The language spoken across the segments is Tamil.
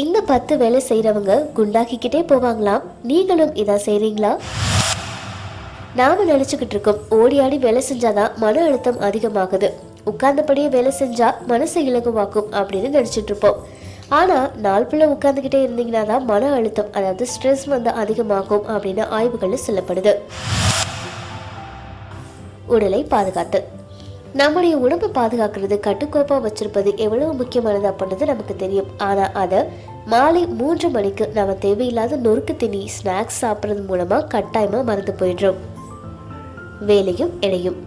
இந்த பத்து வேலை செய்கிறவங்க குண்டாக்கிக்கிட்டே போவாங்களாம் நீங்களும் இதான் செய்கிறீங்களா நாம நினச்சிக்கிட்டு இருக்கோம் ஓடி ஆடி வேலை செஞ்சாதான் மன அழுத்தம் அதிகமாகுது. உட்கார்ந்தபடியே வேலை செஞ்சா மனசை இலகுவாக்கும் அப்படின்னு நினச்சிட்டு இருப்போம். ஆனால் நாள் ஃபுல்லாக உட்காந்துக்கிட்டே இருந்தீங்கன்னா தான் மன அழுத்தம் அதாவது ஸ்ட்ரெஸ் வந்து அதிகமாகும் அப்படின்னு ஆய்வுகளில் சொல்லப்படுது. உடலை பாதுகாத்தல் நம்முடைய உடம்பை பாதுகாக்கிறது கட்டுக்கோப்பாக வச்சிருப்பது எவ்வளவு முக்கியமானது அப்படின்றது நமக்கு தெரியும். ஆனால் அதை மாலை மூன்று மணிக்கு நம்ம தேவையில்லாத நொறுக்கு திணி ஸ்நாக்ஸ் சாப்பிட்றது மூலமாக கட்டாயமாக மறந்து போயிடுறோம். வேலையும் இடையும்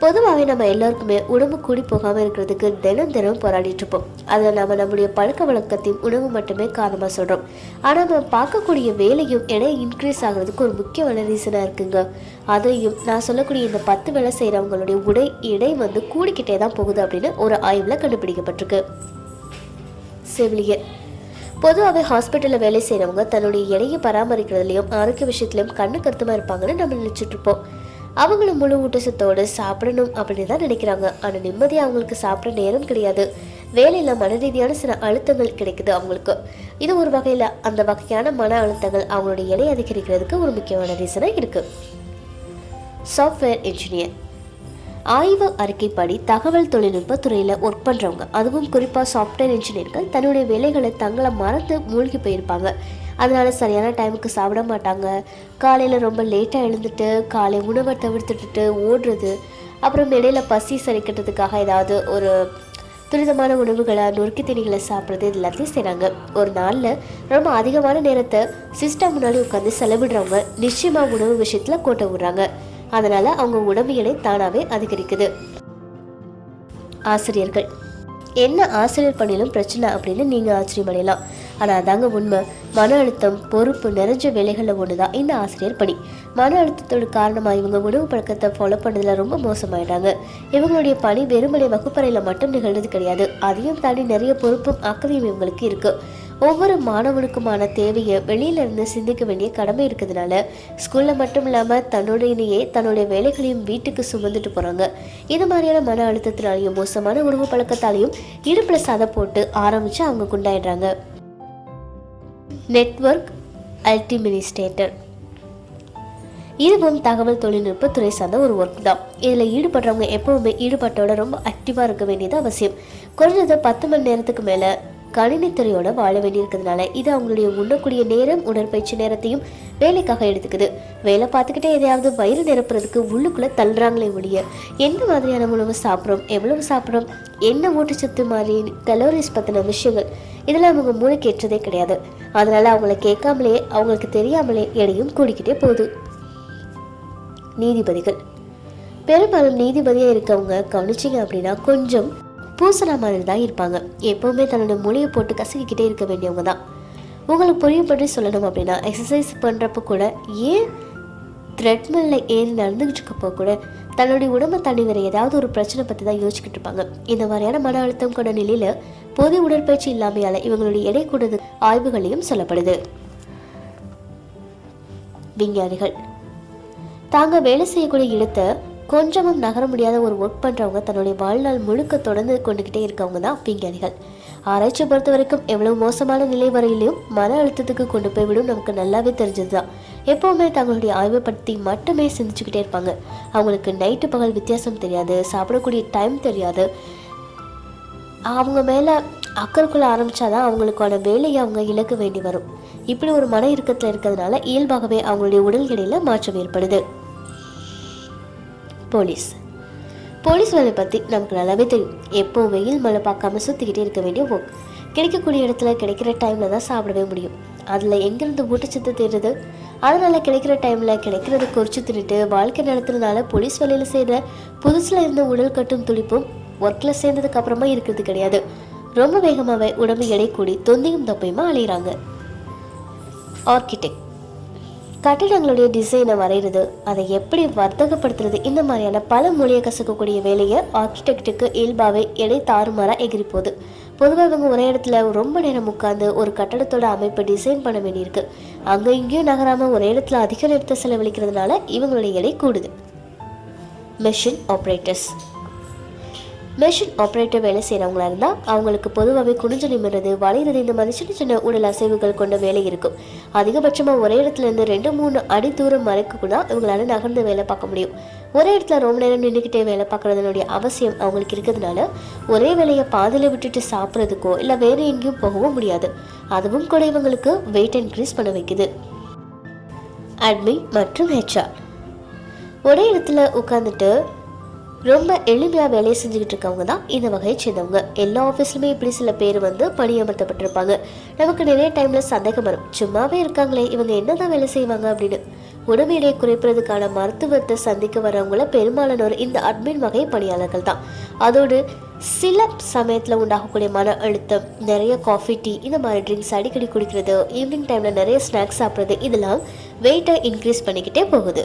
பொதுவாகவே நம்ம எல்லாருக்குமே உடம்பு கூடி போகாமல் இருக்கிறதுக்கு தினம் தினம் போராடிட்டு இருப்போம். அதில் நம்ம நம்முடைய பழக்க வழக்கத்தையும் உணவு மட்டுமே காரணமாக சொல்கிறோம் ஆனால் நம்ம பார்க்கக்கூடிய வேலையும் எடை இன்க்ரீஸ் ஆகிறதுக்கு ஒரு முக்கியமான ரீசனாக இருக்குங்க. அதையும் நான் சொல்லக்கூடிய இந்த பத்து வேலை செய்கிறவங்களுடைய உடை எடை வந்து கூடிக்கிட்டே தான் போகுது அப்படின்னு ஒரு ஆய்வில் கண்டுபிடிக்கப்பட்டிருக்கு. செவிலியர். பொதுவாகவே ஹாஸ்பிட்டலில் வேலை செய்கிறவங்க தன்னுடைய எடையை பராமரிக்கிறதுலையும் ஆரோக்கிய விஷயத்துலையும் கண்ணு கருத்துமாக இருப்பாங்கன்னு நம்ம நினச்சிட்ருப்போம் அவங்களும் முழு ஊட்டச்சத்தோடு சாப்பிடணும் அப்படின்னு தான் நினைக்கிறாங்க. ஆனால் நிம்மதியாக அவங்களுக்கு சாப்பிட நேரம் கிடையாது. வேலையில் மன ரீதியான சில அழுத்தங்கள் கிடைக்குது அவங்களுக்கு. இது ஒரு வகையில் அந்த வகையான மன அழுத்தங்கள் அவங்களுடைய எடை அதிகரிக்கிறதுக்கு ஒரு முக்கியமான ரீசனாக இருக்குது சாஃப்ட்வேர் இன்ஜினியர் ஆய்வு அறிக்கைப்படி தகவல் தொழில்நுட்ப துறையில் ஒர்க் பண்ணுறவங்க அதுவும் குறிப்பாக சாஃப்ட்வேர் இன்ஜினியர்கள் தன்னுடைய வேலைகளை தங்களை மறந்து மூழ்கி போயிருப்பாங்க. அதனால சரியான டைமுக்கு சாப்பிட மாட்டாங்க. காலையில் ரொம்ப லேட்டாக எழுந்துட்டு காலை உணவை தவிர்த்துட்டு ஓடுறது அப்புறம் இடையில பசி சரிக்கிறதுக்காக ஏதாவது ஒரு துரிதமான உணவுகளை நொறுக்கு தீனிகளை சாப்பிட்றது இது எல்லாத்தையும் செய்கிறாங்க ஒரு நாளில் ரொம்ப அதிகமான நேரத்தை சிஸ்டம் முன்னாடி உட்காந்து செலவிடுறவங்க நிச்சயமாக உணவு விஷயத்தில் கோட்டை விடுறாங்க. அதனால் அவங்க உடம்பு எடை தானாகவே அதிகரிக்குது. ஆசிரியர்கள் என்ன ஆசிரியர் பணியிலும் பிரச்சனை அப்படின்னு நீங்கள் ஆச்சரியமடையலாம் ஆனால் அதாங்க உண்மை. மன அழுத்தம் பொறுப்பு நிறைஞ்ச வேலைகளில் ஒன்று தான் இந்த ஆசிரியர் பணி மன அழுத்தத்தோட காரணமாக இவங்க உணவு பழக்கத்தை ஃபாலோ பண்ணதில் ரொம்ப மோசமாயிட்டாங்க. இவங்களுடைய பணி வெறுமனை வகுப்பறையில் மட்டும் நிகழ்ந்தது கிடையாது. அதையும் தாண்டி நிறைய பொறுப்பும் அக்கறையும் இவங்களுக்கு இருக்குது ஒவ்வொரு மாணவனுக்குமான தேவையை வெளியில இருந்து சிந்திக்க வேண்டிய கடமை இருக்கிறதுனால ஸ்கூல்ல மட்டும் இல்லாம தன்னுடையனையே தன்னுடைய வேலைகளையும் வீட்டுக்கு சுமந்துட்டு போறாங்க. இது மாதிரியான மன அழுத்தத்தினாலையும் மோசமான உணவு பழக்கத்தாலையும் இடுப்புல சதை போட்டு ஆரம்பிச்சு அவங்க குண்டாயிடுறாங்க. நெட்வொர்க் அல்டிமினிஸ்ட்ரேட்டர் இதுவும் தகவல் தொழில்நுட்ப துறை சார்ந்த ஒரு ஒர்க் தான். இதில் ஈடுபடுறவங்க எப்பவுமே ஈடுபாட்டோட ரொம்ப ஆக்டிவாக இருக்க வேண்டியது அவசியம். குறைஞ்சது பத்து மணி நேரத்துக்கு மேலே கணினித்துறையோட வாழ வேண்டியிருக்கிறதுனால இது அவங்களுடைய உண்ணக்கூடிய நேரம் உடற்பயிற்சி நேரத்தையும் வேலைக்காக எடுத்துக்குது. வேலை பார்த்துக்கிட்டே எதையாவது வயிறு நிரப்புறதுக்கு உள்ளுக்குள்ளே தள்ளுறாங்களே ஒழிய எந்த மாதிரியான உணவு சாப்பிட்றோம் எவ்வளவு சாப்பிட்றோம் என்ன ஊட்டச்சத்து மாதிரி கலோரிஸ் பற்றின விஷயங்கள் இதெல்லாம் அவங்க மூளைக்கு ஏற்றதே கிடையாது. அதனால அவங்கள கேட்காமலே அவங்களுக்கு தெரியாமலே எடையும் கூடிக்கிட்டே போகுது. நீதிபதிகள். பெரும்பாலும் நீதிபதியாக இருக்கவங்க கவனிச்சிங்க அப்படின்னா கொஞ்சம் பூசணா மாதிரி தான் இருப்பாங்க. எப்போவுமே தன்னோட மொழியை போட்டு கசக்கிக்கிட்டே இருக்க வேண்டியவங்க தான். உங்களுக்கு புரியும் பற்றி சொல்லணும் அப்படின்னா எக்ஸசைஸ் பண்ணுறப்ப கூட ஏன் த்ரெட்மில்ல ஏறி நடந்துக்கிட்டு இருக்கப்போ கூட தன்னுடைய உடம்பை தண்ணி வேறு ஏதாவது ஒரு பிரச்சனை பற்றி தான் யோசிச்சுக்கிட்டு இருப்பாங்க. இந்த மாதிரியான மன அழுத்தம் கொண்ட நிலையில் பொது உடற்பயிற்சி இல்லாமையால் இவங்களுடைய எடை கூடுதல் ஆய்வுகளையும் சொல்லப்படுது. விஞ்ஞானிகள். தாங்க வேலை செய்யக்கூடிய இடத்தை கொஞ்சமும் நகர முடியாத ஒரு ஒர்க் பண்ணுறவங்க தன்னுடைய வாழ்நாள் முழுக்க தொடர்ந்து கொண்டுக்கிட்டே இருக்கவங்க தான் விஞ்ஞானிகள். ஆராய்ச்சி பொறுத்த வரைக்கும் எவ்வளவு மோசமான நிலை வரையிலையும் மன அழுத்தத்துக்கு கொண்டு போய் விடும் நமக்கு நல்லாவே தெரிஞ்சது தான் எப்போவுமே தங்களுடைய ஆய்வை பற்றி மட்டுமே சிந்திச்சுக்கிட்டே இருப்பாங்க. அவங்களுக்கு நைட்டு பகல் வித்தியாசம் தெரியாது சாப்பிடக்கூடிய டைம் தெரியாது. அவங்க மேலே அக்கறைக்குள்ள ஆரம்பிச்சாதான் அவங்களுக்கான வேலையை அவங்க இழக்க வேண்டி வரும். இப்படி ஒரு மன இறுக்கத்தில் இருக்கிறதுனால இயல்பாகவே அவங்களுடைய உடல் எடையில் மாற்றம் ஏற்படுது. போலீஸ். போலீஸ் வேலை பற்றி நமக்கு நல்லாவே தெரியும். எப்போ வெயில் மழை பார்க்காம சுற்றிக்கிட்டே இருக்க வேண்டிய ஒர்க் கிடைக்கக்கூடிய இடத்துல கிடைக்கிற டைமில் தான் சாப்பிடவே முடியும். அதில் எங்கேருந்து ஊட்டச்சத்து தேடுறது? அதனால் கிடைக்கிற டைமில் கிடைக்கிறத குறித்து தின்னுட்டு வாழ்க்கை நடத்துறதுனால போலீஸ் வேலையில் செய்கிற புதுசில் இருந்த உடல் கட்டும் துளிப்பும் ஒர்க்கில் சேர்ந்ததுக்கு அப்புறமா இருக்கிறது கிடையாது. ரொம்ப வேகமாகவே உடம்பு எடை கூடி தொந்தியும் தப்பையுமா அலையிறாங்க ஆர்கிடெக்ட் கட்டிடங்களுடைய டிசைனை வரைகிறது அதை எப்படி வர்த்தகப்படுத்துறது இந்த மாதிரியான பல மொழியை கசக்கக்கூடிய வேலையை ஆர்கிடெக்டுக்கு இயல்பாகவே எடை தாறுமாறாக எகிரி போகுது பொதுவாக இவங்க ஒரே இடத்துல ரொம்ப நேரம் உட்காந்து ஒரு கட்டடத்தோட அமைப்பை டிசைன் பண்ண வேண்டியிருக்கு. அங்கே இங்கேயும் நகராமல் ஒரே இடத்துல அதிக நேரத்தை செலவழிக்கிறதுனால இவங்களுடைய எடை கூடுது. மெஷின் ஆப்ரேட்டர்ஸ் மெஷின் ஆப்ரேட்டர் வேலை செய்கிறவங்களா இருந்தால் அவங்களுக்கு பொதுவாகவே குனிஞ்சு நிமிடுறது வளையிறது இந்த மாதிரி சின்ன சின்ன உடல் அசைவுகள் கொண்ட வேலை இருக்கும். அதிகபட்சமாக ஒரே இடத்துல இருந்து ரெண்டு மூணு அடி தூரம் வரைக்கும் கூட இவங்களால நகர்ந்து வேலை பார்க்க முடியும். ஒரே இடத்துல ரொம்ப நேரம் நின்றுக்கிட்டே வேலை பார்க்குறதுனுடைய அவசியம் அவங்களுக்கு இருக்கிறதுனால ஒரே வேலையை பாதியில் விட்டுட்டு சாப்பிட்றதுக்கோ இல்லை வேறு எங்கேயும் போகவும் முடியாது. அதுவும் கூட இவங்களுக்கு வெயிட் இன்க்ரீஸ் பண்ண வைக்குது. அட்மின் மற்றும் ஹெச்ஆர் ஒரே இடத்துல உட்காந்துட்டு ரொம்ப எளிமையாக வேலையை செஞ்சுக்கிட்டு இருக்கவங்க தான் இந்த வகையை சேர்ந்தவங்க. எல்லா ஆஃபீஸ்லையுமே இப்படி சில பேர் வந்து பணியமர்த்தப்பட்டிருப்பாங்க. நமக்கு நிறைய டைமில் சந்தேகம் வரும். சும்மாவே இருக்காங்களே இவங்க என்னதான் வேலை செய்வாங்க அப்படின்னு. உடம்பு எடையை குறைப்பதற்கான மருத்துவத்தை சந்திக்க வரவங்கள பெரும்பாலானோர் இந்த அட்மின் வகை பணியாளர்கள் தான். அதோடு சில சமயத்தில் உண்டாகக்கூடிய மன அழுத்தம் நிறைய காஃபி டீ இந்த மாதிரி ட்ரிங்க்ஸ் அடிக்கடி குடிக்கிறது ஈவினிங் டைமில் நிறைய ஸ்நாக்ஸ் சாப்பிட்றது இதெல்லாம் வெயிட்டை இன்க்ரீஸ் பண்ணிக்கிட்டே போகுது.